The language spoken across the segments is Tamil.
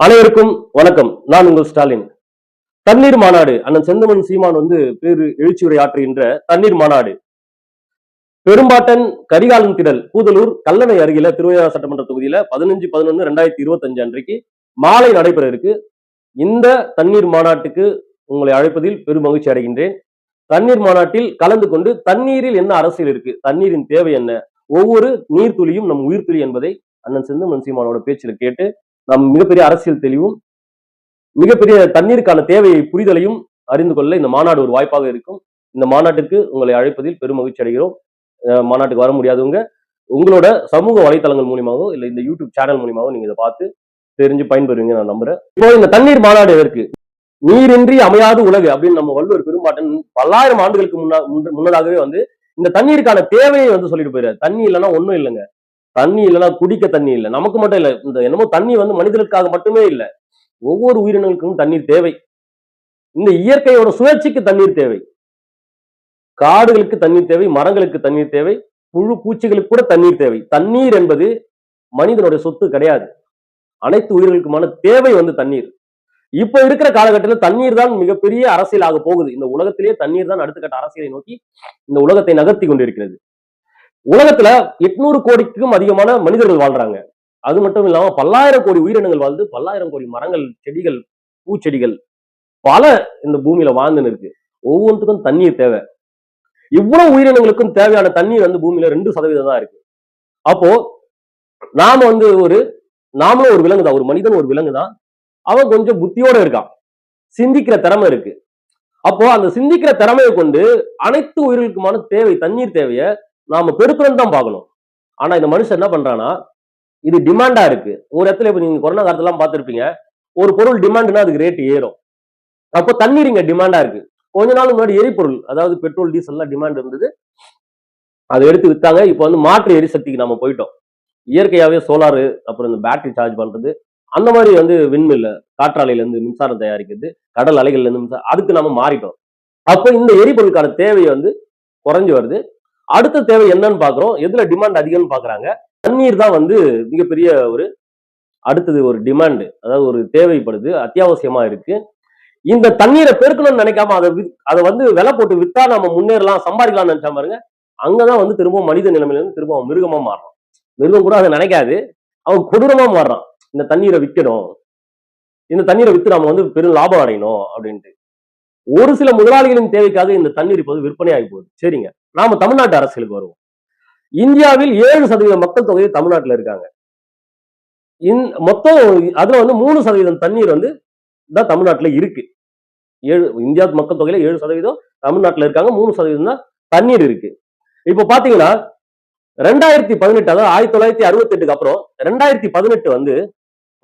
அனைவருக்கும் வணக்கம். நான் உங்கள் ஸ்டாலின். தண்ணீர் மாநாடு அண்ணன் செந்தமன் சீமான் வந்து பேரு எழுச்சி ஆற்றுகின்ற தண்ணீர் மாநாடு. பெரும்பாட்டன் கரிகாலன் திடல் கூதலூர் கல்லணை அருகில திருவையாறு சட்டமன்ற தொகுதியில பதினஞ்சு பதினொன்னு ரெண்டாயிரத்தி இருபத்தஞ்சு அன்றைக்கு மாலை நடைபெற இருக்கு. இந்த தண்ணீர் மாநாட்டுக்கு உங்களை அழைப்பதில் பெரும் மகிழ்ச்சி அடைகின்றேன். தண்ணீர் மாநாட்டில் கலந்து கொண்டு தண்ணீரில் என்ன அரசியல் இருக்கு தண்ணீரின் தேவை என்ன? ஒவ்வொரு நீர்த்துளியும் நம் உயிர்த்துளி என்பதை அண்ணன் செந்தமன் சீமானோட பேச்சில் கேட்டு நாம் மிகப்பெரிய அரசியல் தெளிவும் மிகப்பெரிய தண்ணீருக்கான தேவையை புரிதலையும் அறிந்து கொள்ள இந்த மாநாடு ஒரு வாய்ப்பாக இருக்கும். இந்த மாநாட்டுக்கு உங்களை அழைப்பதில் பெரும் மகிழ்ச்சி அடைகிறோம். மாநாட்டுக்கு வர முடியாதவங்க உங்களோட சமூக வலைத்தளங்கள் மூலியமாகவோ இல்லை இந்த யூடியூப் சேனல் மூலியமாகவோ நீங்க இதை பார்த்து தெரிஞ்சு பயன்பெறுவீங்க நான் நம்புறேன். இப்போ இந்த தண்ணீர் மாநாடு எதற்கு? நீரின்றி அமையாது உலகு அப்படின்னு நம்ம வள்ளுவர் பெரும்பாட்டன் பல்லாயிரம் ஆண்டுகளுக்கு முன்னா முன்னதாகவே வந்து இந்த தண்ணீருக்கான தேவையை வந்து சொல்லிட்டு போயிரு தண்ணி இல்லைன்னா ஒன்றும் இல்லைங்க. தண்ணி இல்லைன்னா குடிக்க தண்ணி இல்லை. நமக்கு மட்டும் இல்லை. இந்த என்னமோ தண்ணி வந்து மனிதர்களுக்காக மட்டுமே இல்லை. ஒவ்வொரு உயிரினங்களுக்கும் தண்ணீர் தேவை. இந்த இயற்கையோட சுழற்சிக்கு தண்ணீர் தேவை. காடுகளுக்கு தண்ணீர் தேவை மரங்களுக்கு தண்ணீர் தேவை புழு பூச்சிகளுக்கு கூட தண்ணீர் தேவை. தண்ணீர் என்பது மனிதனுடைய சொத்து கிடையாது. அனைத்து உயிர்களுக்குமான தேவை வந்து தண்ணீர். இப்ப இருக்கிற காலகட்டத்தில் தண்ணீர் தான் மிகப்பெரிய அரசியலாக போகுது. இந்த உலகத்திலேயே தண்ணீர் தான் அடுத்த கட்ட அரசியலை நோக்கி இந்த உலகத்தை நகர்த்தி கொண்டிருக்கிறது. உலகத்துல எட்நூறு கோடிக்கும் அதிகமான மனிதர்கள் வாழ்றாங்க. அது மட்டும் இல்லாம பல்லாயிரம் கோடி உயிரினங்கள் வாழ்ந்து பல்லாயிரம் கோடி மரங்கள் செடிகள் பூச்செடிகள் பல இந்த பூமியில வாழ்ந்துன்னு இருக்கு. ஒவ்வொன்றுக்கும் தண்ணீர் தேவை. இவ்வளவு உயிரினங்களுக்கும் தேவையான தண்ணீர் வந்து பூமியில ரெண்டு சதவீதம் தான் இருக்கு. அப்போ நாம வந்து ஒரு நாமளும் ஒரு விலங்கு தான் ஒரு மனிதன் ஒரு விலங்கு தான் அவன் கொஞ்சம் புத்தியோட இருக்கான். சிந்திக்கிற திறமை இருக்கு. அப்போ அந்த சிந்திக்கிற திறமையை கொண்டு அனைத்து உயிர்களுக்குமான தேவை தண்ணீர் தேவையை நாம பெருக்கணும் தான் பார்க்கணும். ஆனா இந்த மனுஷன் என்ன பண்றானா இது டிமாண்டா இருக்கு. ஒரு இடத்துல இப்ப நீங்க கொரோனா காலத்தெல்லாம் பார்த்திருப்பீங்க. ஒரு பொருள் டிமாண்ட்னா அதுக்கு ரேட் ஏறும். அப்போ தண்ணீர் இங்க டிமாண்டா இருக்கு. கொஞ்ச நாள் முன்னாடி எரிபொருள் அதாவது பெட்ரோல் டீசல்லாம் டிமாண்ட் இருந்தது. அதை எடுத்து வித்தாங்க. இப்போ வந்து மாற்று எரிசக்திக்கு நம்ம போயிட்டோம். இயற்கையாவே சோலாரு அப்புறம் இந்த பேட்டரி சார்ஜ் பண்றது. அந்த மாதிரி வந்து விண்மில்ல காற்றாலையிலேருந்து மின்சாரம் தயாரிக்கிறது. கடல் அலைகள்ல இருந்து மின்சாரம் அதுக்கு நம்ம மாறிட்டோம். அப்போ இந்த எரிபொருளுக்கான தேவை வந்து குறைஞ்சு வருது. அடுத்த தேவை என்னன்னு பாக்குறோம். எதுல டிமாண்ட் அதிகம்னு பாக்குறாங்க. தண்ணீர் தான் வந்து மிகப்பெரிய ஒரு அடுத்தது ஒரு டிமாண்டு அதாவது ஒரு தேவைப்படுது. அத்தியாவசியமா இருக்கு. இந்த தண்ணீரை பெருக்கணும்னு நினைக்காம அதை வி- அதை வந்து விலை போட்டு வித்தா நம்ம முன்னேறலாம் சம்பாதிக்கலாம்னு நினைச்சா பாருங்க. அங்கதான் வந்து திரும்பவும் மனித நிலைமையில இருந்து திரும்ப அவன் மிருகமா மாறுறான். மிருகம் கூட அதை நினைக்காது. அவன் கொடூரமா மாறுறான். இந்த தண்ணீரை விற்கணும் இந்த தண்ணீரை வித்து நம்ம வந்து பெரும் லாபம் அடையணும் அப்படின்ட்டு. ஒரு சில முதலாளிகளின் தேவைக்காக இந்த தண்ணீர் இப்போது விற்பனை ஆகி போகுது. சரிங்க. நாம தமிழ்நாட்டு அரசியலுக்கு வருவோம். இந்தியாவில் ஏழு சதவீத மக்கள் தொகை தமிழ்நாட்டுல இருக்காங்க. இந் மொத்தம் அதுல வந்து மூணு சதவீதம் தண்ணீர் வந்து தான் தமிழ்நாட்டுல இருக்கு. ஏழு இந்தியா மக்கள் தொகையில ஏழு சதவீதம் தமிழ்நாட்டுல இருக்காங்க மூணு சதவீதம் தான் தண்ணீர் இருக்கு. இப்போ பாத்தீங்கன்னா ரெண்டாயிரத்தி பதினெட்டு அதாவது ஆயிரத்தி தொள்ளாயிரத்தி அறுபத்தி எட்டுக்கு அப்புறம் ரெண்டாயிரத்தி பதினெட்டு வந்து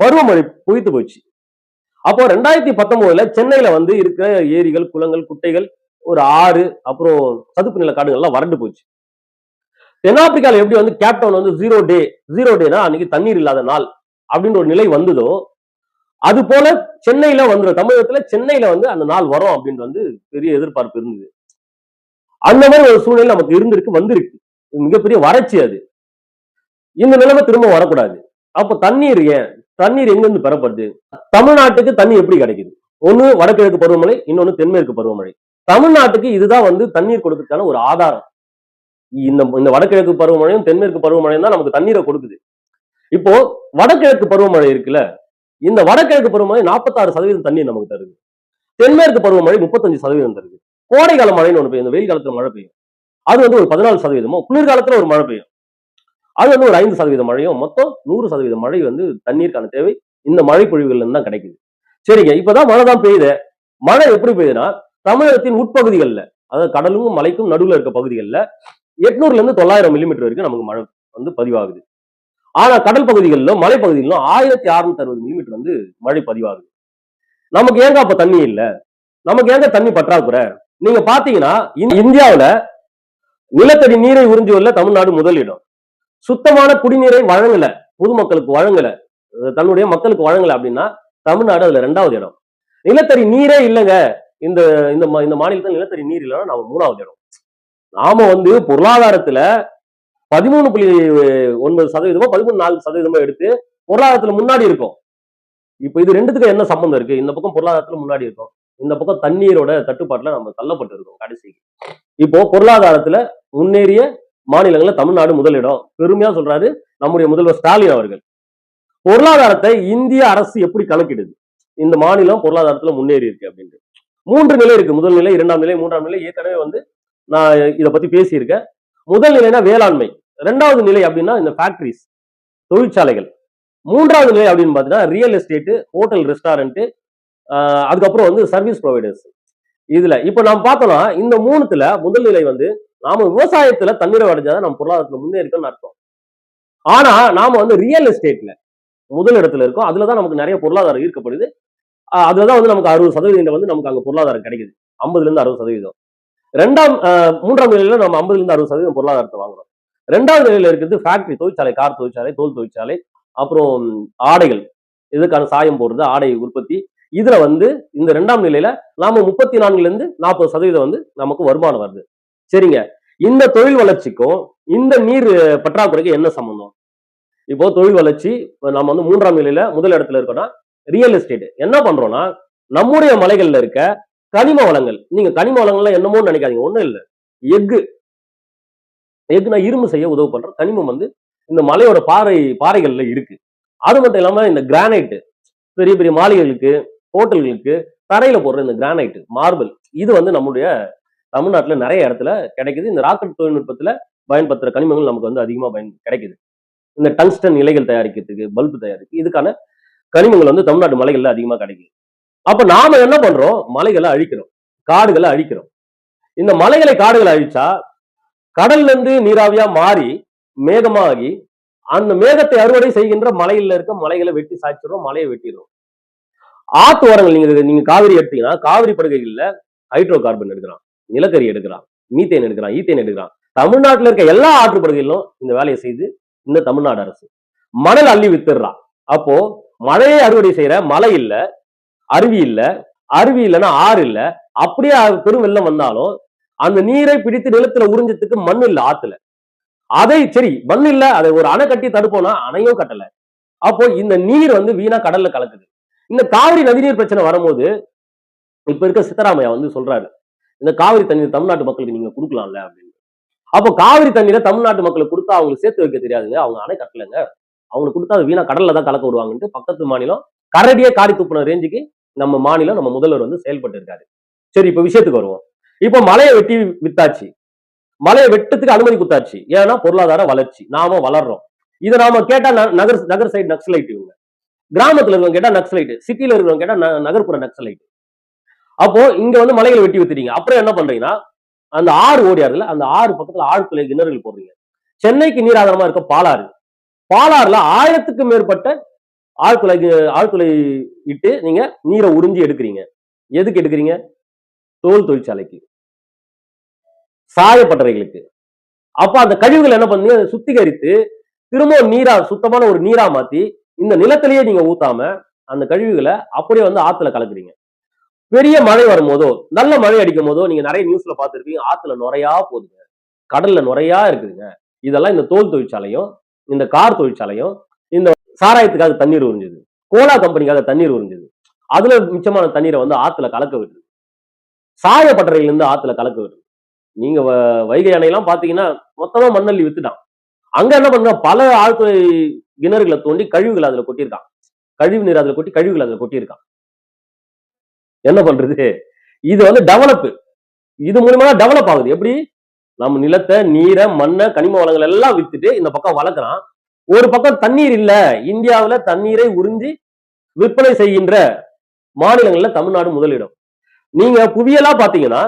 பருவமழை பொய்த்து போச்சு. அப்போ ரெண்டாயிரத்தி பத்தொன்பதுல சென்னையில வந்து இருக்கிற ஏரிகள் குளங்கள் குட்டைகள் ஒரு ஆறு அப்புறம் சதுப்பு நில காடுகள்லாம் வறண்டு போச்சு. தென்னாப்பிரிக்கால எப்படி வந்து கேப்டவுன் வந்து ஜீரோ டே ஜீரோ டேனா அன்னைக்கு தண்ணீர் இல்லாத நாள் அப்படின்ற ஒரு நிலை வந்ததோ அது போல சென்னையில வந்துடும் தமிழகத்துல சென்னையில வந்து அந்த நாள் வரும் அப்படின்னு வந்து பெரிய எதிர்பார்ப்பு இருந்தது. அந்த மாதிரி ஒரு சூழ்நிலை நமக்கு இருந்திருக்கு வந்திருக்கு. மிகப்பெரிய வறட்சி அது. இந்த நிலைமை திரும்ப வரக்கூடாது. அப்ப தண்ணீர் ஏன்? தண்ணீர் எங்கிருந்து பெறப்படுது? தமிழ்நாட்டுக்கு தண்ணி எப்படி கிடைக்குது? ஒண்ணு வடகிழக்கு பருவமழை இன்னொன்னு தென்மேற்கு பருவமழை. தமிழ்நாட்டுக்கு இதுதான் வந்து தண்ணீர் கொடுக்கறதுக்கான ஒரு ஆதாரம். இந்த இந்த வடகிழக்கு பருவமழையும் தென்மேற்கு பருவமழையும் தான் நமக்கு தண்ணீரை கொடுக்குது. இப்போ வடகிழக்கு பருவமழை இருக்குல்ல இந்த வடகிழக்கு பருவமழை நாற்பத்தாறு சதவீதம் தண்ணீர் நமக்கு தருது. தென்மேற்கு பருவமழை முப்பத்தஞ்சு சதவீதம் தருது. கோடைக்கால மழைன்னு ஒன்று பெய்யும் இந்த வெயில் காலத்துல மழை பெய்யும். அது வந்து ஒரு பதினாலு சதவீதமோ குளிர்காலத்துல ஒரு மழை பெய்யும். அது வந்து ஒரு ஐந்து சதவீத மழையும் மொத்தம் நூறு சதவீத மழை வந்து தண்ணீருக்கான தேவை இந்த மழை பொழிவுகள்ல தான் கிடைக்குது. சரிங்க இப்பதான் மழை தான் பெய்யுது. மழை எப்படி பெய்யுதுன்னா தமிழகத்தின் உட்பகுதிகளில் அதாவது கடலும் மலைக்கும் நடுவுல இருக்க பகுதிகளில் எட்நூறுல இருந்து தொள்ளாயிரம் மில்லிமீட்டர் வரைக்கும் நமக்கு மழை வந்து பதிவாகுது. ஆனா கடல் பகுதிகளிலும் மலைப்பகுதிகளிலும் ஆயிரத்தி அறுநூத்தி அறுபது மில்லிமீட்டர் வந்து மழை பதிவாகுது. நமக்கு ஏங்க அப்ப தண்ணி இல்ல? நமக்கு ஏங்க தண்ணி பற்றாக்குறை? நீங்க பாத்தீங்கன்னா இந்தியாவில இந்தியாவுல நிலத்தடி நீரை உறிஞ்சுவதில் தமிழ்நாடு முதலிடம் சுத்தமான குடிநீரை வழங்கல பொதுமக்களுக்கு வழங்கல தன்னுடைய மக்களுக்கு வழங்கல அப்படின்னா தமிழ்நாடு அதுல ரெண்டாவது இடம். நிலத்தடி நீரே இல்லைங்க. இந்த இந்த மா- இந்த மாநிலத்தில் நிலத்தடி நீர் இல்லைன்னா நாம மூணாவது இடம். நாம வந்து பொருளாதாரத்துல பதிமூணு புள்ளி ஒன்பது சதவீதமோ பதிமூணு நாலு சதவீதமோ எடுத்து பொருளாதாரத்துல முன்னாடி இருக்கும். இப்போ இது ரெண்டுத்துக்கும் என்ன சம்பந்தம் இருக்கு? இந்த பக்கம் பொருளாதாரத்துல முன்னாடி இருக்கும். இந்த பக்கம் தண்ணீரோட தட்டுப்பாட்டுல நம்ம தள்ளப்பட்டு இருக்கோம் கடைசிக்கு. இப்போ பொருளாதாரத்துல முன்னேறிய மாநிலங்கள்ல தமிழ்நாடு முதலிடம் பெருமையா சொல்றாரு நம்முடைய முதல்வர் ஸ்டாலின் அவர்கள். பொருளாதாரத்தை இந்திய அரசு எப்படி கணக்கிடுது? இந்த மாநிலம் பொருளாதாரத்துல முன்னேறி இருக்கு அப்படின்ட்டு. மூன்று நிலை இருக்கு. முதல் நிலை இரண்டாம் நிலை மூன்றாம் நிலை. ஏற்கனவே வந்து நான் இதை பத்தி பேசியிருக்கேன். முதல் நிலைனா வேளாண்மை. ரெண்டாவது நிலை அப்படின்னா இந்த ஃபேக்டரிஸ் தொழிற்சாலைகள். மூன்றாவது நிலை அப்படின்னு பார்த்தீங்கன்னா ரியல் எஸ்டேட் ஹோட்டல் ரெஸ்டாரண்ட் அதுக்கப்புறம் வந்து சர்வீஸ் ப்ரொவைடர்ஸ் இதுல இப்போ நாம் பார்த்தோம்னா இந்த மூணுத்துல முதல் நிலை வந்து நாம விவசாயத்துல தண்ணீரை அடைஞ்சாதான் நம்ம பொருளாதாரத்துல முன்னேறிக்கணும்னு அர்த்தம். ஆனா நாம வந்து ரியல் எஸ்டேட்ல முதல் இடத்துல இருக்கோம். அதுலதான் நமக்கு நிறைய பொருளாதாரம் ஈர்க்கப்படுது. ஆஹ் அதுலதான் வந்து நமக்கு அறுபது சதவீதம் வந்து நமக்கு அங்க பொருளாதாரம் கிடைக்குது. ஐம்பதுல இருந்து அறுபது சதவீதம். ரெண்டாம் ஆஹ் மூன்றாம் நிலையில நம்ம ஐம்பதுல இருந்து அறுபது சதவீதம் பொருளாதாரத்தை வாங்குறோம். ரெண்டாவது நிலையில இருக்கிறது ஃபேக்டரி தொழிற்சாலை கார் தொழிற்சாலை தோல் தொழிற்சாலை அப்புறம் ஆடைகள். இதுக்கான சாயம் போடுறது ஆடை உற்பத்தி. இதுல வந்து இந்த ரெண்டாம் நிலையில நாம முப்பத்தி நான்குல இருந்து நாற்பது சதவீதம் வந்து நமக்கு வருமானம் வருது. சரிங்க. இந்த தொழில் வளர்ச்சிக்கும் இந்த நீர் பற்றாக்குறைக்கு என்ன சம்பந்தம்? இப்போ தொழில் வளர்ச்சி நம்ம வந்து மூன்றாம் நிலையில முதல் இடத்துல இருக்கோம்னா ரியல் எஸ்டேட் என்ன பண்றோம்னா நம்முடைய மலைகள்ல இருக்க கனிம வளங்கள். நீங்க கனிம வளங்கள்லாம் என்னமோ நினைக்காதீங்க. ஒண்ணும் இல்ல. எஃகு. எஃகுனா இரும்பு செய்ய உதவு பண்ற கனிமம் வந்து இந்த மலையோட பாறை பாறைகள்ல இருக்கு. அது மட்டும் இல்லாம இந்த கிரானைட் பெரிய பெரிய மாளிகைகளுக்கு ஹோட்டல்களுக்கு தரையில போடுற இந்த கிரானைட் மார்பிள் இது வந்து நம்முடைய தமிழ்நாட்டுல நிறைய இடத்துல கிடைக்குது. இந்த ராக்கெட் தொழில்நுட்பத்துல பயன்படுத்துற கனிமங்கள் நமக்கு வந்து அதிகமா பயன் கிடைக்குது. இந்த டங்ஸ்டன் இலைகள் தயாரிக்கிறதுக்கு பல்பு தயாரிக்கு இதுக்கான கனிமங்கள் வந்து தமிழ்நாட்டு மலைகள்ல அதிகமா கிடைக்குது. அப்ப நாம என்ன பண்றோம்? மலைகளை அழிக்கிறோம். காடுகளை அழிக்கிறோம். இந்த மலைகளை காடுகளை அழிச்சா கடல்ல இருந்து நீராவியா மாறி மேகமாகி அந்த மேகத்தை அறுவடை செய்கின்ற மலையில இருக்க மலைகளை வெட்டி சாய்ச்சிடுறோம் மலையை வெட்டிடுறோம். ஆத்து ஓரங்கள் நீங்க நீங்க காவிரி எடுத்தீங்கன்னா காவிரி படுகைகள்ல ஹைட்ரோ கார்பன் எடுக்கிறான் நிலக்கரி எடுக்கிறான் மீத்தேன் எடுக்கிறான் ஈத்தேன் எடுக்கிறான். தமிழ்நாட்டுல இருக்க எல்லா ஆற்று படுகைகளிலும் இந்த வேலையை செய்து இந்த தமிழ்நாடு அரசு மணல் அள்ளி வித்துடுறான் அப்போ மழையை அறுவடை செய்யற மழை இல்ல அருவி இல்ல அருவி இல்லைன்னா ஆறு இல்ல அப்படியே பெரும் வெள்ளம் வந்தாலும் அந்த நீரை பிடித்து நிலத்துல உறிஞ்சத்துக்கு மண் இல்ல ஆத்துல. அதை சரி மண் இல்ல அதை ஒரு அணை கட்டி தடுப்போம்னா அணையும் கட்டல. அப்போ இந்த நீர் வந்து வீணா கடல்ல கலக்குது. இந்த காவிரி நதிநீர் பிரச்சனை வரும்போது இப்ப இருக்க சித்தராமையா வந்து சொல்றாரு இந்த காவிரி தண்ணீர் தமிழ்நாட்டு மக்களுக்கு நீங்க கொடுக்கலாம்ல அப்படின்னு. அப்போ காவிரி தண்ணீரை தமிழ்நாட்டு மக்களுக்கு கொடுத்தா அவங்களுக்கு சேர்த்து வைக்க தெரியாதுங்க அவங்க அணை கட்டலைங்க. அவங்களுக்கு கொடுத்தா அது வீணா கடல்ல தான் கலக்க விடுவாங்கன்ட்டு பக்கத்து மாநிலம் கரடியே காரி துப்புன ரேஞ்சுக்கு நம்ம மாநிலம் நம்ம முதல்வர் வந்து செயல்பட்டு இருக்காரு சரி இப்ப விஷயத்துக்கு வருவோம். இப்போ மலையை வெட்டி வித்தாச்சு. மலையை வெட்டத்துக்கு அனுமதி கொடுத்தாச்சு. ஏன்னா பொருளாதார வளர்ச்சி. நாம வளர்றோம். இதை நாம கேட்டா நகர் நகர் சைடு நக்சலைட் இவங்க. கிராமத்துல இருக்கவங்க கேட்டா நக்சலைட் சிட்டியில இருக்கிறவங்க கேட்டா நகர்ப்புற நக்சலைட் அப்போ இங்க வந்து மலைகளை வெட்டி வித்துறீங்க அப்புறம் என்ன பண்றீங்கன்னா அந்த ஆறு ஓடியாருல அந்த ஆறு பக்கத்துல ஆழ்துளை கிணறுகள் போடுறீங்க. சென்னைக்கு நீராதாரமா இருக்க பாலாறு. பாலாறுல ஆயிரத்துக்கு மேற்பட்ட ஆழ்துளை ஆழ்துளை இட்டு நீங்க நீரை உறிஞ்சி எடுக்கிறீங்க. எதுக்கு எடுக்கிறீங்க? தோல் தொழிற்சாலைக்கு. சாயப்பட்டறைகளுக்கு. அப்ப அந்த கழிவுகள் என்ன பண்ணீங்க சுத்திகரித்து திரும்ப நீரா சுத்தமான ஒரு நீரா மாத்தி இந்த நிலத்திலேயே நீங்க ஊத்தாம அந்த கழிவுகளை அப்படியே வந்து ஆத்துல கலக்குறீங்க. பெரிய மழை வரும்போதோ நல்ல மழை அடிக்கும் போதோ நீங்க நிறைய நியூஸ்ல பார்த்திருப்பீங்க ஆத்துல நுரையா போகுதுங்க. கடல்ல நுரையா இருக்குதுங்க. இதெல்லாம் இந்த தோல் தொழிற்சாலையும் இந்த கார் தொழிற்சாலையும் இந்த சாராயத்துக்காக தண்ணீர் உறிஞ்சுது. கோலா கம்பெனிக்காக தண்ணீர் உறிஞ்சுது. அதுல மிச்சமான தண்ணீரை வந்து ஆத்துல கலக்க விடுது சாயப்பட்டறையில இருந்து ஆத்துல கலக்க விடுது நீங்க வ- வைகை அணையெல்லாம் பாத்தீங்கன்னா மொத்தமா மண்ணள்ளி வித்துட்டான். அங்க என்ன பண்ற பல ஆழ்துறை கிணறுகளை தோண்டி கழிவுகளை அதுல கொட்டியிருக்கான். கழிவு நீர் அதுல கொட்டி கழிவுகள் அதுல கொட்டியிருக்கான். என்ன பண்றது? இது வந்து டெவலப் இது மூலியமா டெவலப் ஆகுது. எப்படி? நம்ம நிலத்தை நீரை மண்ணை கனிம வளங்கள் எல்லாம் வித்துட்டு இந்த பக்கம் வளர்க்குறான். ஒரு பக்கம் தண்ணீர் இல்ல. இந்தியாவுல தண்ணீரை உறிஞ்சி விற்பனை செய்கின்ற மாநிலங்கள்ல தமிழ்நாடு முதலிடம். நீங்க புவியலா பாத்தீங்கன்னா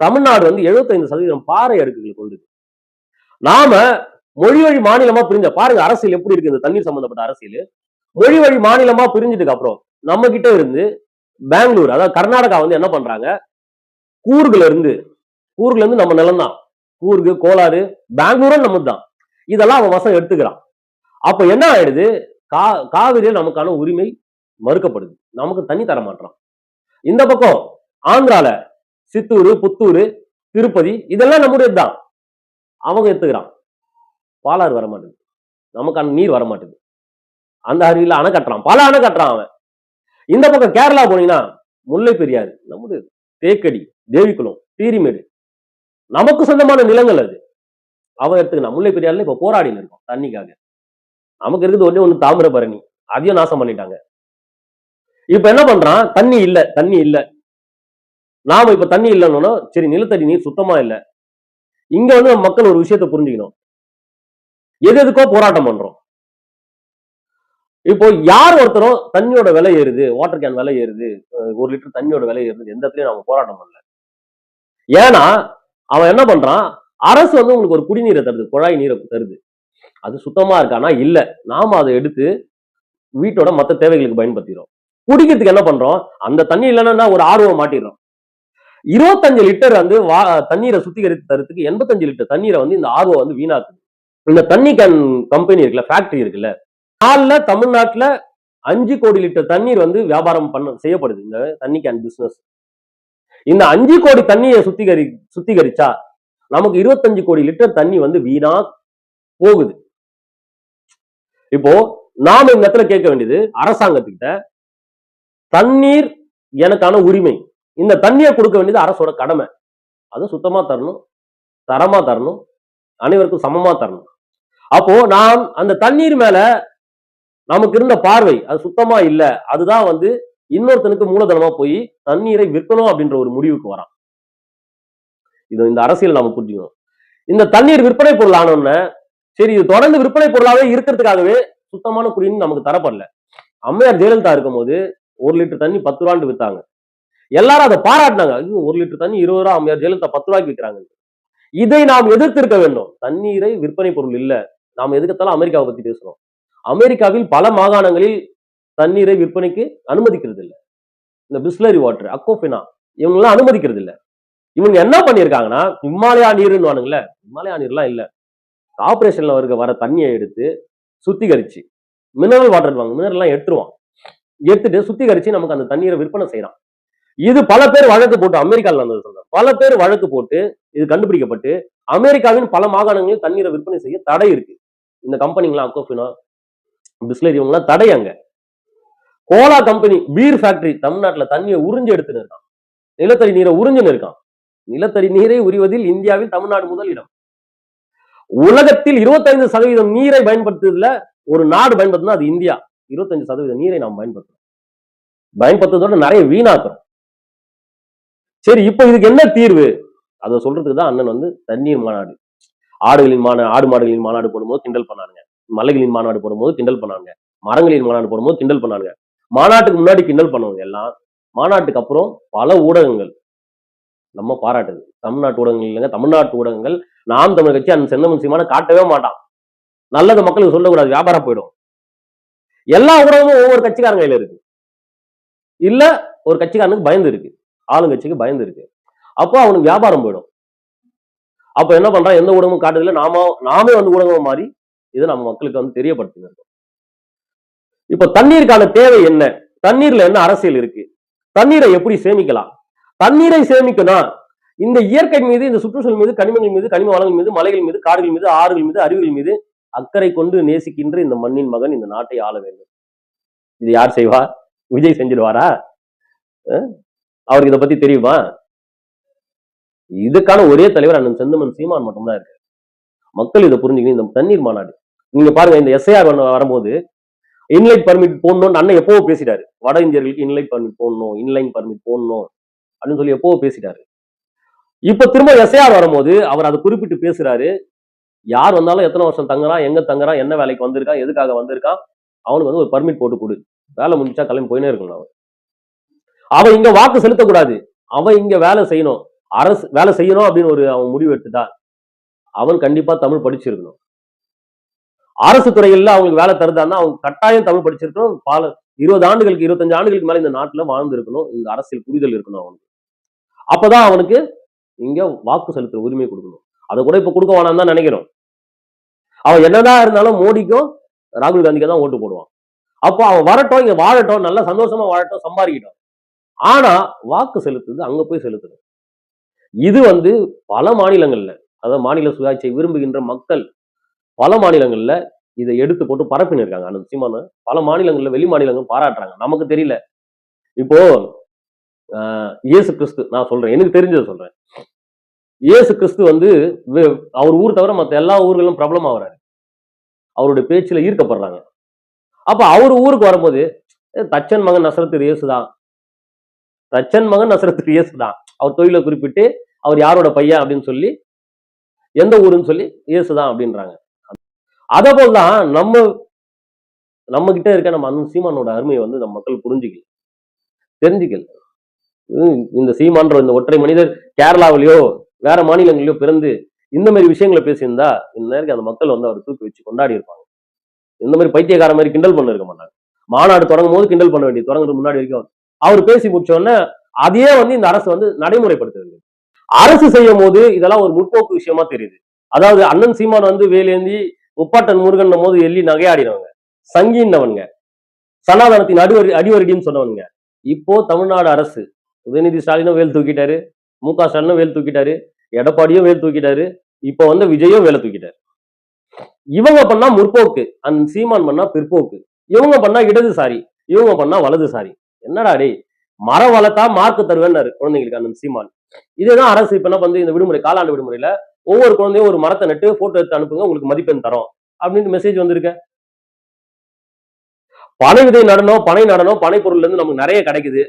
தமிழ்நாடு வந்து 75% சதவீதம் பாறை அடுக்குகள் கொண்டது. நாம மொழி வழி மாநிலமா பிரிஞ்ச பாருங்க அரசியல் எப்படி இருக்கு இந்த தண்ணீர் சம்பந்தப்பட்ட அரசியல். மொழி வழி மாநிலமா பிரிஞ்சதுக்கு அப்புறம் நம்ம கிட்ட இருந்து பெங்களூர் அதாவது கர்நாடகா வந்து என்ன பண்றாங்க? கூறுகள் இருந்து கூர்குல இருந்து நம்ம நிலம் தான் கூர்கு கோலாறு பெங்களூரும் நம்ம தான் இதெல்லாம் அவன் வசம் எடுத்துக்கிறான். அப்ப என்ன ஆயிடுது? கா காவிரியில் நமக்கான உரிமை மறுக்கப்படுது. நமக்கு தண்ணி தர மாட்டான் இந்த பக்கம் ஆந்திரால சித்தூர் புத்தூர் திருப்பதி இதெல்லாம் நம்முடையது தான் அவங்க எடுத்துக்கிறான். பாலாறு வர மாட்டேங்குது நமக்கான நீர் வர மாட்டேங்குது அந்த அருவியில் அணை கட்டுறான். பல அணை கட்டுறான் அவன். இந்த பக்கம் கேரளா போனீங்கன்னா முல்லை பெரியாறு நம்முடைய தேக்கடி தேவிக்குளம் பீரிமேடு நமக்கு சொந்தமான நிலங்கள் அது. அவன் எடுத்துக்கணும். முல்லை பெரியாறுல இப்ப போராடின்னு இருக்கோம். தண்ணிக்காக. நமக்கு இருக்குது ஒன்றே ஒண்ணு தாமிரபரணி அதையும் நாசம் பண்ணிட்டாங்க. இப்ப என்ன பண்றான்? தண்ணி இல்ல. தண்ணி இல்ல. நாம இப்ப தண்ணி இல்லைன்னா சரி நிலத்தடி நீர் சுத்தமா இல்ல. இங்க வந்து மக்கள் ஒரு விஷயத்தை புரிஞ்சுக்கணும். எது எதுக்கோ போராட்டம் பண்றோம். இப்போ யார் ஒருத்தரும் தண்ணியோட விலை ஏறுது வாட்டர் கேன் விலை ஏறுது ஒரு லிட்டர் தண்ணியோட விலை ஏறுது எந்த இடத்துலயும் நம்ம போராட்டம் பண்ணல. ஏன்னா அவன் என்ன பண்றான்? அரசு வந்து உங்களுக்கு ஒரு குடிநீரை தருது குழாய் நீரை தருது. அது சுத்தமா இருக்கானா இல்ல. நாம அதை எடுத்து வீட்டோட மத்த தேவைகளுக்கு பயன்படுத்திடும் குடிக்கிறதுக்கு என்ன பண்றோம்? அந்த தண்ணி இல்லைன்னா ஒரு ஆர்வம் மாட்டிடுறோம் இருபத்தஞ்சு லிட்டர் வந்து வா தண்ணீரை சுத்திகரித்து தரத்துக்கு எண்பத்தஞ்சு லிட்டர் தண்ணீரை வந்து இந்த ஆர்வம் வந்து வீணாக்குது. இந்த தண்ணி கேன் கம்பெனி இருக்குல்ல ஃபேக்டரி இருக்குல்ல நாலுல தமிழ்நாட்டுல அஞ்சு கோடி லிட்டர் தண்ணீர் வந்து வியாபாரம் பண்ண செய்யப்படுது. இந்த தண்ணி கேன் பிசினஸ் இந்த அஞ்சு கோடி தண்ணியை சுத்திகரி சுத்திகரிச்சா நமக்கு இருபத்தஞ்சு கோடி லிட்டர் தண்ணி வந்து வீணா போகுது. இப்போ நாம இந்த இடத்துல கேட்க வேண்டியது அரசாங்கத்துக்கிட்ட தண்ணீர் எனக்கான உரிமை. இந்த தண்ணியை கொடுக்க வேண்டியது அரசோட கடமை. அது சுத்தமா தரணும் தரமா தரணும் அனைவருக்கும் சமமா தரணும். அப்போ நாம் அந்த தண்ணீர் மேல நமக்கு இருந்த பார்வை அது சுத்தமா இல்லை அதுதான் வந்து இன்னொருத்தனுக்கு மூலதனமா போய் தண்ணீரை விற்கணும் அப்படின்ற ஒரு முடிவுக்கு வரான். இது இந்த அரசியல் நாம புரிஞ்சுக்கணும். இந்த தண்ணீர் விற்பனை பொருள் ஆனோன்னு சரி இது தொடர்ந்து விற்பனை பொருளாவே இருக்கிறதுக்காகவே சுத்தமான குடிநீர் நமக்கு தரப்படல. அம்மையார் ஜெயலலிதா இருக்கும் போது ஒரு லிட்டர் தண்ணி பத்து ரூபான்னு வித்தாங்க. எல்லாரும் அதை பாராட்டினாங்க. ஐயோ ஒரு லிட்டர் தண்ணி இருபது ரூபா அம்மையார் ஜெயலலிதா பத்து ரூபாய்க்கு விற்கிறாங்க இதை நாம் எதிர்த்திருக்க வேண்டும். தண்ணீரை விற்பனை பொருள் இல்ல. நாம் எதுக்கத்தாலும் அமெரிக்காவை பத்தி பேசுறோம். அமெரிக்காவில் பல மாகாணங்களில் தண்ணீரை விற்பனைக்கு அனுமதிக்கிறது இல்லை இந்த பிஸ்லரி வாட்டர் அக்கோபினா இவங்கெல்லாம் அனுமதிக்கிறது இல்லை இவங்க என்ன பண்ணியிருக்காங்கன்னா இமாலயா நீர்னு வானுங்களே இமாலயா நீர்லாம் இல்லை. கார்பரேஷன்ல இருக்க வர தண்ணியை எடுத்து சுத்திகரிச்சு மினரல் வாட்டர் வாங்க மினரல்லாம் எடுத்துருவான் எடுத்துட்டு சுத்திகரிச்சு நமக்கு அந்த தண்ணீரை விற்பனை செய்யறான். இது பல பேர் வழக்கு போட்டு அமெரிக்கால நடந்தது சொல்றேன். பல பேர் வழக்கு போட்டு இது கண்டுபிடிக்கப்பட்டு அமெரிக்காவின் பல மாகாணங்களில் தண்ணீரை விற்பனை செய்ய தடை இருக்கு. இந்த கம்பெனிங்களாம் அக்கோபினா பிஸ்லரி இவங்கலாம் தடை அங்க. கோலா கம்பெனி பீர் ஃபேக்டரி தமிழ்நாட்டுல தண்ணியை உறிஞ்சு எடுத்துன்னு இருக்கான். நிலத்தடி நீரை உறிஞ்சுன்னு இருக்கான். நிலத்தடி நீரை உரிவதில் இந்தியாவில் தமிழ்நாடு முதலிடம். உலகத்தில் இருபத்தைந்து சதவீதம் நீரை பயன்படுத்துறதுல ஒரு நாடு பயன்படுத்தினா அது இந்தியா. இருபத்தஞ்சு சதவீதம் நீரை நாம் பயன்படுத்துறோம். பயன்படுத்துறதோட நிறைய வீணாக்குறோம். சரி இப்போ இதுக்கு என்ன தீர்வு? அதை சொல்றதுக்கு தான் அண்ணன் வந்து தண்ணீர் மாநாடு. ஆடுகளின் மாநாடு ஆடு மாடுகளின் மாநாடு போடும்போது கிண்டல் பண்ணானுங்க. மலைகளின் மாநாடு போடும்போது கிண்டல் பண்ணாங்க மரங்களின் மாநாடு போடும்போது கிண்டல் பண்ணானுங்க. மாநாட்டுக்கு முன்னாடி கிண்டல் பண்ணவங்க எல்லாம். மாநாட்டுக்கு அப்புறம் பல ஊடகங்கள். நம்ம பாராட்டுது. தமிழ்நாட்டு ஊடகங்கள் இல்லைங்க தமிழ்நாட்டு ஊடகங்கள். நாம் தமிழ் கட்சி அந்த செந்தமன் சீமான காட்டவே மாட்டான். நல்லது மக்களுக்கு சொல்லக்கூடாது வியாபாரம் போயிடும். எல்லா ஊடகமும் ஒவ்வொரு கட்சிக்காரங்க கையில இருக்கு. இல்ல ஒரு கட்சிக்காரனுக்கு பயந்து இருக்கு. ஆளுங்கட்சிக்கு பயந்து இருக்கு. அப்போ அவனுக்கு வியாபாரம் போயிடும். அப்ப என்ன பண்றான்? எந்த ஊடகமும் காட்டுதில்ல நாம நாமே வந்து ஊடகமா மாறி இதை நம்ம மக்களுக்கு வந்து தெரியப்படுத்தினோம் இப்ப தண்ணீருக்கான தேவை என்ன? தண்ணீர்ல என்ன அரசியல் இருக்கு? தண்ணீரை எப்படி சேமிக்கலாம்? தண்ணீரை சேமிக்கணும் இந்த இயற்கை மீது இந்த சுற்றுச்சூழல் மீது கனிமங்கள் மீது கனிம வளங்கள் மீது மலைகள் மீது காடுகள் மீது ஆறுகள் மீது அருவிகள் மீது அக்கறை கொண்டு நேசிக்கின்ற இந்த மண்ணின் மகன் இந்த நாட்டை ஆள வேண்டும். இது யார் செய்வா? விஜய் செஞ்சிடுவாரா அவருக்கு இதை பத்தி தெரியுமா? இதுக்கான ஒரே தலைவர் அண்ணன் செந்தமன் சீமான் மட்டும்தான் இருக்கு மக்கள் இதை புரிஞ்சுக்கணும். இந்த தண்ணீர் மாநாடு. நீங்க பாருங்க இந்த எஸ்ஐஆர் வரும்போது இன்லைட் பர்மிட் போடணும்னு அண்ணன் எப்போவோ பேசிட்டாரு. வட இந்தியர்களுக்கு இன்லைட் பர்மிட் போடணும் இன்லைன் பர்மிட் போடணும் அப்படின்னு சொல்லி எப்பவோ பேசிட்டாரு. இப்ப திரும்ப எஸ்ஐஆர் வரும்போது அவர் அதை குறிப்பிட்டு பேசுறாரு. யார் வந்தாலும் எத்தனை வருஷம் தங்குறான் எங்க தங்குறான் என்ன வேலைக்கு வந்திருக்கான் எதுக்காக வந்திருக்கான் அவனுக்கு வந்து ஒரு பர்மிட் போட்டு கொடு. வேலை முடிஞ்சா கிளம்பி போயினே இருக்கணும் அவன். அவன் இங்க வாக்கு செலுத்தக்கூடாது. அவன் இங்க வேலை செய்யணும். அரசு வேலை செய்யணும் அப்படின்னு ஒரு அவன் முடிவு எடுத்துட்டா அவன் கண்டிப்பா தமிழ் படிச்சிருக்கணும். அரசு துறைகள்ல அவங்களுக்கு வேலை தருதான்னா அவங்க கட்டாயம் தமிழ் படிச்சிருக்கணும். பல இருபது ஆண்டுகளுக்கு இருபத்தஞ்சு ஆண்டுகளுக்கு மேல இந்த நாட்டுல வாழ்ந்து இருக்கணும் இந்த அரசியல் புரிதல் இருக்கணும் அவனுக்கு அப்பதான் அவனுக்கு இங்க வாக்கு செலுத்துற உரிமை கொடுக்கணும். அதை கூட இப்ப கொடுக்க வேணான்னு தான் நினைக்கிறோம். அவன் என்னதான் இருந்தாலும் மோடிக்கும் ராகுல் காந்திக்கும் தான் ஓட்டு போடுவான். அப்போ அவன் வரட்டும் இங்க வாழட்டும் நல்லா சந்தோஷமா வாழட்டும் சம்பாதிக்கட்டும். ஆனா வாக்கு செலுத்துது அங்க போய் செலுத்தணும் இது வந்து பல மாநிலங்கள்ல அதாவது மாநில சுயாட்சியை விரும்புகின்ற மக்கள் பல மாநிலங்களில் இதை எடுத்து போட்டு பரப்பின்னு இருக்காங்க அந்த சீமான பல மாநிலங்களில் வெளி மாநிலங்கள் பாராட்டுறாங்க. நமக்கு தெரியல. இப்போ இயேசு கிறிஸ்து நான் சொல்றேன். எனக்கு தெரிஞ்சதை சொல்றேன். இயேசு கிறிஸ்து வந்து அவர் ஊர் தவிர மற்ற எல்லா ஊர்களும் பிரபலம் ஆகுறாரு அவருடைய பேச்சில் ஈர்க்கப்படுறாங்க. அப்போ அவர் ஊருக்கு வரும்போது தச்சன் மகன் நசரத்து இயேசுதான் தச்சன் மகன் நசரத்து இயேசுதான் அவர் தொழிலை குறிப்பிட்டு அவர் யாரோட பையன்? அப்படின்னு சொல்லி எந்த ஊருன்னு சொல்லி இயேசுதான் அப்படின்றாங்க. அதே போலதான் நம்ம நம்ம கிட்ட இருக்க நம்ம அண்ணன் சீமானோட அருமையை வந்து நம்ம மக்கள் புரிஞ்சுக்கல தெரிஞ்சுக்கல. இந்த சீமான்ற இந்த ஒற்றை மனிதர் கேரளாவிலேயோ வேற மாநிலங்களிலோ பிறந்து இந்த மாதிரி விஷயங்களை பேசியிருந்தா இந்த நேரத்துக்கு அந்த மக்கள் வந்து அவர் தூக்கி வச்சு கொண்டாடி இருப்பாங்க. இந்த மாதிரி பைத்தியக்கார மாதிரி கிண்டல் பண்ண இருக்க மாட்டாங்க. மாநாடு தொடங்கும் போது கிண்டல் பண்ண வேண்டிய தொடங்குறது முன்னாடி வரைக்கும் அவர் பேசி முடிச்ச உடனே அதையே வந்து இந்த அரசு வந்து நடைமுறைப்படுத்துது. அரசு செய்யும் போது இதெல்லாம் ஒரு முற்போக்கு விஷயமா தெரியுது. அதாவது அண்ணன் சீமான் வந்து வேலேந்தி உப்பாட்டன் முருகன் போது எள்ளி நகையாடினவங்க. சங்கின்னவனுங்க. சனாதனத்தின் அடிவரி அடிவரடின்னு சொன்னவனுங்க. இப்போ தமிழ்நாடு அரசு உதயநிதி ஸ்டாலினும் வேல் தூக்கிட்டாரு மு க ஸ்டாலினும் வேல் தூக்கிட்டாரு எடப்பாடியும் வேல் தூக்கிட்டாரு இப்போ வந்து விஜயும் வேலை தூக்கிட்டாரு. இவங்க பண்ணா முற்போக்கு அந்த சீமான் பண்ணா பிற்போக்கு. இவங்க பண்ணா இடதுசாரி இவங்க பண்ணா வலதுசாரி. என்னடா டேய் மரம் வளர்த்தா மார்க் தருவேன்னாரு குழந்தைங்களுக்கு அந்த சீமான். இதுதான் அரசு இப்ப என்ன பண்ணுது? இந்த விடுமுறை காலாண்டு விடுமுறையில ஒவ்வொரு குழந்தையும் ஒரு மரத்தை நட்டு போட்டோ எடுத்து அனுப்புங்க உங்களுக்கு மதிப்பெண் தரோம். அப்படின்னு மெசேஜ் வந்திருக்க. பனை விதை நடனம் பனை நடனம் பனை பொருள்ல இருந்து நமக்கு நிறைய கிடைக்குது.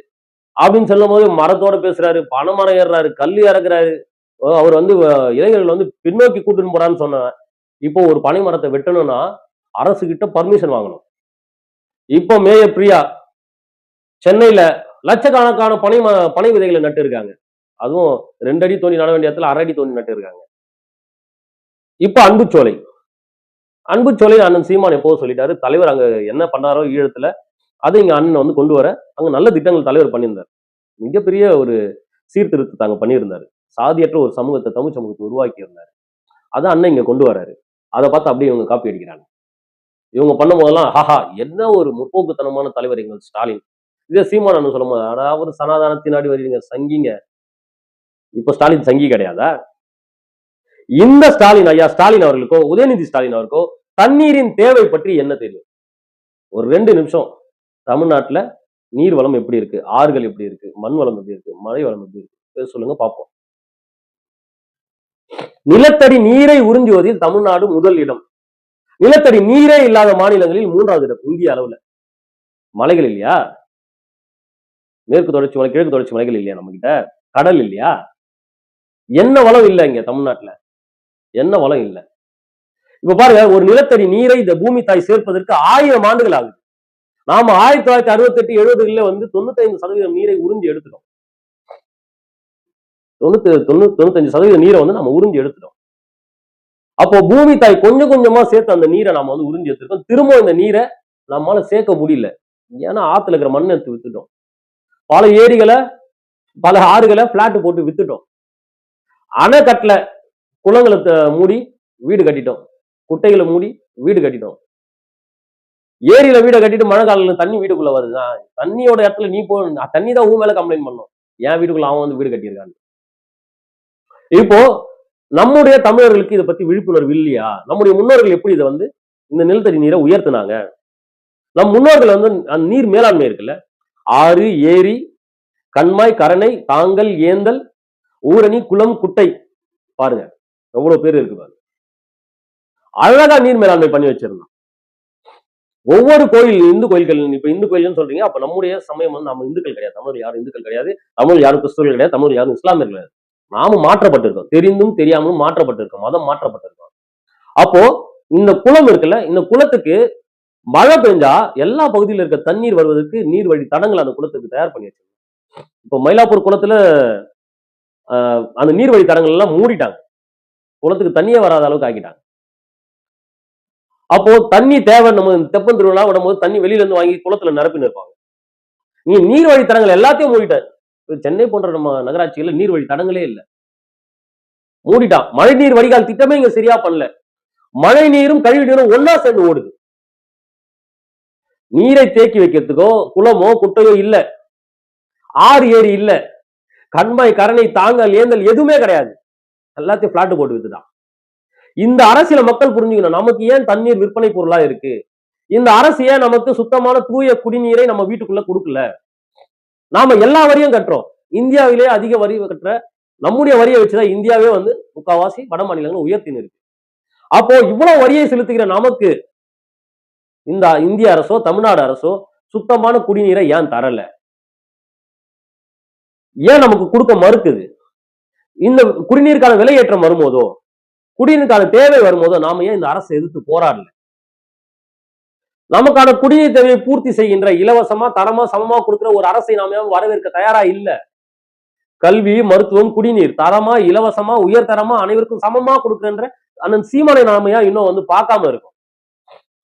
அப்படின்னு சொல்லும் போது மரத்தோட பேசுறாரு பனை மரம் ஏறுறாரு கல் இறக்குறாரு. ஓ, அவர் வந்து இளைஞர்கள் வந்து பின்னோக்கி கூட்டுன்னு போறான்னு சொன்னேன் இப்போ ஒரு பனை மரத்தை வெட்டணும்னா அரசு கிட்ட பர்மிஷன் வாங்கணும். இப்போ மேயர் பிரியா சென்னையில லட்சக்கணக்கான பனை ம- பனை விதைகளை நட்டு இருக்காங்க அதுவும் ரெண்டு அடி தோண்டி நட வேண்டிய இடத்துல அரை அடி தோண்டி நட்டு இருக்காங்க இப்ப அன்புச்சோலை. அன்புச்சோலை அண்ணன் சீமான் எப்போ சொல்லிட்டாரு? தலைவர் அங்க என்ன பண்ணாரோ ஈழத்துல அதை இங்க அண்ணன் வந்து கொண்டு வர அங்க நல்ல திட்டங்கள் தலைவர் பண்ணியிருந்தார். மிகப்பெரிய ஒரு சீர்திருத்தத்தை அங்க பண்ணியிருந்தாரு. சாதியற்ற ஒரு சமூகத்தை தமிழ் சமூகத்தை உருவாக்கி இருந்தாரு அதை அண்ணன் இங்க கொண்டு வராரு. அதை பார்த்து அப்படியே இவங்க காப்பி அடிக்கிறாங்க. இவங்க பண்ணும் போதெல்லாம் ஹாஹா என்ன ஒரு முற்போக்குத்தனமான தலைவர் எங்கள் ஸ்டாலின். இதே சீமான் அண்ணன் சொல்லும் போது அதாவது சனாதானத்தினாடி வரீங்க சங்கிங்க. இப்போ ஸ்டாலின் சங்கி கிடையாதா? இந்த ஸ்டாலின் ஐயா ஸ்டாலின் அவர்களுக்கோ உதயநிதி ஸ்டாலின் அவருக்கோ தண்ணீரின் தேவை பற்றி என்ன தெரியும்? ஒரு ரெண்டு நிமிஷம். தமிழ்நாட்டுல நீர் வளம் எப்படி இருக்கு? ஆறுகள் எப்படி இருக்கு? மண் வளம் எப்படி இருக்கு? மழை வளம் எப்படி இருக்கு? சொல்லுங்க பார்ப்போம். நிலத்தடி நீரை உறிஞ்சுவதில் தமிழ்நாடு முதல் இடம். நிலத்தடி நீரே இல்லாத மாநிலங்களில் மூன்றாவது இடம் இந்திய அளவுல. மலைகள் இல்லையா? மேற்கு தொடர்ச்சி மலை கிழக்கு தொடர்ச்சி மலைகள் இல்லையா நம்ம கிட்ட கடல் இல்லையா? என்ன வளம் இல்லை இங்க தமிழ்நாட்டுல? என்ன வளம் இல்லை? இப்ப பாருங்க ஒரு நிலத்தடி நீரை இந்த பூமி தாய் சேர்ப்பதற்கு ஆயிரம் ஆண்டுகள் ஆகுது. நாம ஆயிரத்தி தொள்ளாயிரத்தி அறுபத்தி எட்டு எழுபதுல வந்து தொண்ணூத்தைந்து சதவீதம் நீரை உறிஞ்சி எடுத்துட்டோம். தொண்ணூத்தி தொண்ணூத்தி தொண்ணூத்தஞ்சு சதவீதம் நீரை வந்து நம்ம உறிஞ்சி எடுத்துட்டோம். அப்போ பூமி தாய் கொஞ்சம் கொஞ்சமா சேர்த்து அந்த நீரை நாம வந்து உறிஞ்சி எடுத்துருக்கோம். திரும்ப இந்த நீரை நம்மளால சேர்க்க முடியல. ஏன்னா ஆத்துல இருக்கிற மண் எடுத்து வித்துட்டோம். பல ஏரிகளை பல ஆறுகளை பிளாட் போட்டு வித்துட்டோம். அணைக்கட்டுல குளங்களை மூடி வீடு கட்டிட்டோம். குட்டைகளை மூடி வீடு கட்டிட்டோம். ஏரியில வீடை கட்டிட்டு மழை காலத்துல தண்ணி வீட்டுக்குள்ள வருது தண்ணியோட இடத்துல நீ போ தண்ணி தான் உன் மேல கம்ப்ளைண்ட் பண்ணும். என் வீட்டுக்குள்ள அவன் வந்து வீடு கட்டியிருக்கான். இப்போ நம்முடைய தமிழர்களுக்கு இதை பத்தி விழிப்புணர்வு இல்லையா? நம்முடைய முன்னோர்கள் எப்படி இதை வந்து இந்த நிலத்தடி நீரை உயர்த்தினாங்க? நம் முன்னோர்கள் வந்து அந்த நீர் மேலாண்மை இருக்குல்ல ஆறு ஏரி கண்மாய் கரணை தாங்கல் ஏந்தல் ஊரணி குளம் குட்டை. பாருங்க எவ்வளவு பேர் இருக்கு பாருங்க. அழகா நீர் மேலாண்மை பண்ணி வச்சிருந்தோம். ஒவ்வொரு கோயில் இந்து கோயில்கள் இப்ப இந்து கோயில்னு சொல்றீங்க அப்ப நம்முடைய சமயம் வந்து நம்ம இந்துக்கள் கிடையாது. தமிழ் யாரும் இந்துக்கள் கிடையாது. தமிழ் யாரும் கிறிஸ்தவர்கள் கிடையாது. தமிழ் யாரும் இஸ்லாமியர் கிடையாது. நாம மாற்றப்பட்டிருக்கோம். தெரிந்தும் தெரியாமலும் மாற்றப்பட்டிருக்கோம். மதம் மாற்றப்பட்டிருக்கோம். அப்போ இந்த குளம் இருக்குல்ல இந்த குளத்துக்கு மழை பெஞ்சா எல்லா பகுதியில் இருக்க தண்ணீர் வருவதற்கு நீர் வழி தடங்கள் அந்த குளத்துக்கு தயார் பண்ணி வச்சிருக்கோம் இப்போ மயிலாப்பூர் குளத்துல ஆஹ், அந்த நீர் வழி தடங்கள் எல்லாம் மூடிட்டாங்க. குளத்துக்கு தண்ணியே வராத அளவுக்கு ஆக்கிட்டாங்க. அப்போ தண்ணி தேவை நம்ம தெப்பம் திருவிழா விடும்போது தண்ணி வெளியில இருந்து வாங்கி குளத்துல நிரப்பி நிற்பாங்க நீ நீர் வழி தடங்கள் எல்லாத்தையும் மூடிட்டாரு இப்ப சென்னை போன்ற நம்ம நகராட்சிகள்ல நீர் வழி தடங்களே இல்லை. மூடிட்டான் மழை நீர் வடிகால் திட்டமே இங்க சரியா பண்ணல. மழை நீரும் கழிவு நீரும் ஒன்னா சேர்ந்து ஓடுது. நீரை தேக்கி வைக்கிறதுக்கோ குளமோ குட்டையோ இல்லை. ஆறு ஏரி இல்லை. கண்மாய் கரணை தாங்கல் ஏந்தல் எதுவுமே கிடையாது. எல்லாத்தையும் பிளாட் போட்டு வித்துதான் இந்த அரசியல மக்கள் புரிஞ்சுக்கணும். நமக்கு ஏன் தண்ணீர் விற்பனை பொருளா இருக்கு? இந்த அரசு ஏன் நமக்கு சுத்தமான தூய குடிநீரை நம்ம வீட்டுக்குள்ள கொடுக்கல? நாம எல்லா வரியும் கட்டுறோம். இந்தியாவிலே அதிக வரி கட்டுற நம்முடைய வரியை வச்சுதான் இந்தியாவே வந்து முக்காவாசி வட மாநிலங்கள் உயர்த்தின்னு இருக்கு. அப்போ இவ்வளவு வரியை செலுத்துகிற நமக்கு இந்த இந்திய அரசோ தமிழ்நாடு அரசோ சுத்தமான குடிநீரை ஏன் தரல? ஏன் நமக்கு கொடுக்க மறுக்குது? இந்த குடிநீருக்கான விலையேற்றம் வரும்போதோ குடிநீருக்கான தேவை வரும்போதோ நாம ஏன் இந்த அரசை எதிர்த்து போராடல? நமக்கான குடிநீர் தேவையை பூர்த்தி செய்கின்ற இலவசமா தரமா சமமா கொடுக்கிற ஒரு அரசை நாம ஏன் வரவேற்க தயாரா இல்ல? கல்வி மருத்துவம் குடிநீர் தரமா இலவசமா உயர்தரமா அனைவருக்கும் சமமா கொடுக்குறன்ற அண்ணன் சீமானை நாம ஏன் இன்னும் வந்து பார்க்காம இருக்கும்?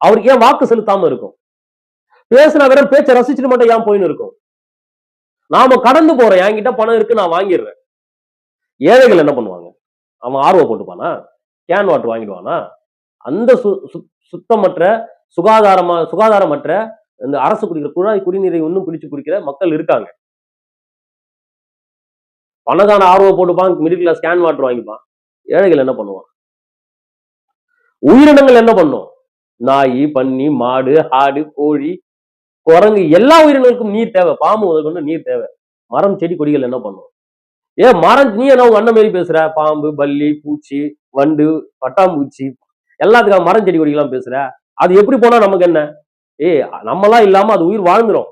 அவருக்கு ஏன் வாக்கு செலுத்தாம இருக்கும்? பேசின வெறும் பேச்சை ரசிச்சுட்டு மட்டும் ஏன் போயின்னு இருக்கும்? நாம கடந்து போறோம். என்கிட்ட பணம் இருக்கு நான் வாங்கிடுறேன். ஏழைகள் என்ன பண்ணுவாங்க? அவன் ஆர்வம் போட்டுப்பானா கேன் வாட்டர் வாங்கிடுவானா? அந்த சு சுத்தமற்ற சுகாதாரமா சுகாதாரமற்ற இந்த அரசு குடிக்கிற குழாய் குடிநீரை இன்னும் பிடிச்சு குடிக்கிற மக்கள் இருக்காங்க. பணக்கான ஆர்வம் போட்டுப்பான் மிடில் கிளாஸ் கேன் வாட்டர் வாங்கிப்பான். ஏழைகள் என்ன பண்ணுவான்? உயிரினங்கள் என்ன பண்ணும்? நாய் பன்னி மாடு ஆடு கோழி குரங்கு எல்லா உயிரினங்களுக்கும் நீர் தேவை. பாம்பு முதற்கொண்டு நீர் தேவை. மரம் செடி கொடிகள் என்ன பண்ணும்? ஏன் மரம் நீ என்ன உங்க அண்ணன் மாரி பேசுற? பாம்பு பல்லி பூச்சி வண்டு பட்டாம்பூச்சி எல்லாத்துக்காக மரம் செடி கொடிகள்லாம் பேசுற? அது எப்படி போனா நமக்கு என்ன? ஏய் நம்மலாம் இல்லாம அது உயிர் வாழ்ந்துரும்.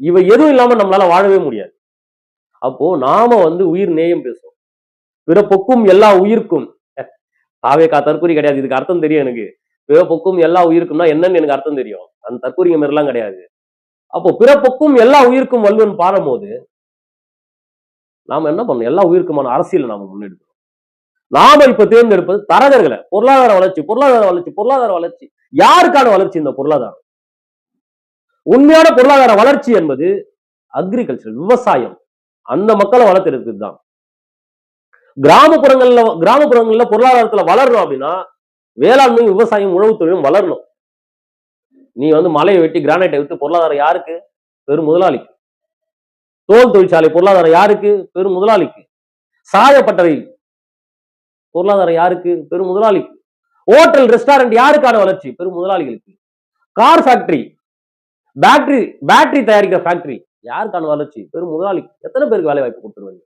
இவ எதுவும் இல்லாம நம்மளால வாழவே முடியாது. அப்போ நாம வந்து உயிர் நேயம் பேசுவோம். பிறப்புக்கும் எல்லா உயிர்க்கும். தாவேக்கா தற்கொலை கிடையாது. இதுக்கு அர்த்தம் தெரியும் எனக்கு. பிறப்புக்கும் எல்லா உயிருக்கும்னா என்னன்னு எனக்கு அர்த்தம் தெரியும். அந்த தற்கொலைங்க மாதிரிலாம் கிடையாது. அப்போ பிறப்புக்கும் எல்லா உயிருக்கும் வல்லுவன் பாடும்போது நாம என்ன பண்ணணும்? எல்லா உயிருக்குமான அரசியலை நாம முன்னெடுக்கணும். நாம இப்ப தேர்ந்தெடுப்பது தரகர்களை. பொருளாதார வளர்ச்சி பொருளாதார வளர்ச்சி பொருளாதார வளர்ச்சி. யாருக்கான வளர்ச்சி இந்த பொருளாதாரம்? உண்மையான பொருளாதார வளர்ச்சி என்பது அக்ரிகல்ச்சர் விவசாயம். அந்த மக்களை வளர்த்தெடுக்கிறது தான் கிராமப்புறங்கள்ல கிராமப்புறங்கள்ல பொருளாதாரத்துல வளரணும் அப்படின்னா வேளாண்மை விவசாயம் உழவு தொழிலும் வளரணும். நீ வந்து மலையை வெட்டி கிரானைட்டை விட்டு பொருளாதாரம் யாருக்கு? பெரும் முதலாளிக்கு. தோல் தொழிற்சாலை பொருளாதாரம் யாருக்கு? பெரும் முதலாளிக்கு. சாயப்பட்டறை பொருளாதாரம் யாருக்கு? பெரும் முதலாளிக்கு. ஹோட்டல் ரெஸ்டாரண்ட் யாருக்கான வளர்ச்சி? பெரும் முதலாளிகளுக்கு. கார் ஃபேக்டரி பேட்டரி பேட்டரி தயாரிக்கிற ஃபேக்டரி யாருக்கான வளர்ச்சி? பெரும் முதலாளிக்கு. எத்தனை பேருக்கு வேலை வாய்ப்பு கொடுத்துருவாங்க?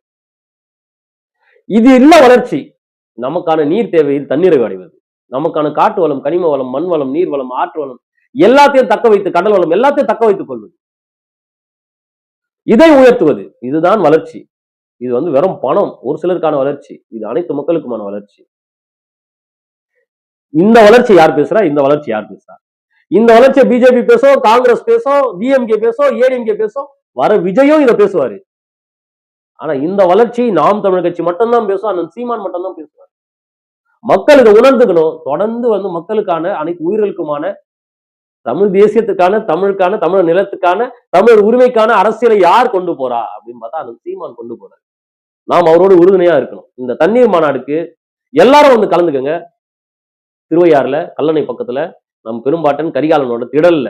இது இல்ல வளர்ச்சி. நமக்கான நீர் தேவையில் தண்ணீரை அடைவது. நமக்கான காட்டு வளம் கனிம வளம் மண் வளம் நீர் வளம் ஆற்று வளம் எல்லாத்தையும் தக்க வைத்து கடல் வளம் எல்லாத்தையும் தக்க வைத்துக் கொள்வது. இதை உயர்த்துவது. இதுதான் வளர்ச்சி. இது வந்து வெறும் பணம். ஒரு சிலருக்கான வளர்ச்சி. இது அனைத்து மக்களுக்குமான வளர்ச்சி. இந்த வளர்ச்சி யார் பேசுறா? இந்த வளர்ச்சி யார் பேசுறா? இந்த வளர்ச்சியை பிஜேபி பேசும் காங்கிரஸ் பேசும் டிஎம்கே பேசும் ஏடிஎம்கே பேசும் வர விஜயும் இதை பேசுவாரு. ஆனா இந்த வளர்ச்சி நாம் தமிழ் கட்சி மட்டும்தான் பேசும் அண்ணன் சீமான் மட்டும்தான் பேசுவார். மக்கள் இதை உணர்ந்துக்கணும். தொடர்ந்து வந்து மக்களுக்கான அனைத்து உயிர்களுக்குமான தமிழ் தேசியத்துக்கான தமிழுக்கான தமிழ் நிலத்துக்கான தமிழ் உரிமைக்கான அரசியலை யார் கொண்டு போறா அப்படின்னு பார்த்தா அது சீமான் கொண்டு போறாரு. நாம் அவரோட உறுதுணையா இருக்கணும். இந்த தண்ணீர் மாநாடுக்கு எல்லாரும் வந்து கலந்துக்கங்க. திருவையாறுல கல்லணை பக்கத்துல நம் பெரும்பாட்டன் கரிகாலனோட திடல்ல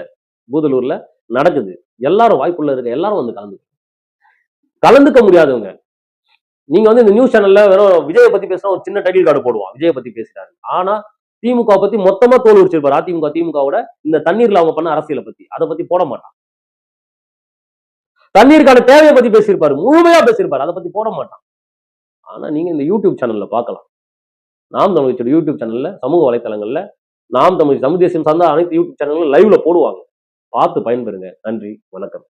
பூதலூர்ல நடக்குது. எல்லாரும் வாய்ப்புள்ள இருக்க எல்லாரும் வந்து கலந்து கலந்துக்க முடியாதவங்க நீங்க வந்து இந்த நியூஸ் சேனல்ல வெறும் விஜயை பத்தி பேசினா ஒரு சின்ன டைட்டில் கார்டு போடுவான். விஜயை பத்தி பேசுறாரு ஆனா திமுக பத்தி மொத்தமா தோல் உரிச்சிருப்பாரு. அதிமுக திமுகவோட இந்த தண்ணீர்ல அவங்க பண்ண அரசியலை பத்தி. அதை பத்தி போட மாட்டான். தண்ணீருக்கான தேவையை பத்தி பேசியிருப்பாரு. முழுமையா பேசியிருப்பாரு. அதை பத்தி போட மாட்டான். ஆனா நீங்க இந்த யூடியூப் சேனல்ல பார்க்கலாம். நாம் தமிழ் யூடியூப் சேனல்ல சமூக வலைத்தளங்கள்ல நாம் தமிழ் தமிழ் தேசியம் சார்ந்த அனைத்து யூடியூப் சேனல்களும் லைவ்ல போடுவாங்க. பார்த்து பயன்பெறுங்க. நன்றி. வணக்கம்.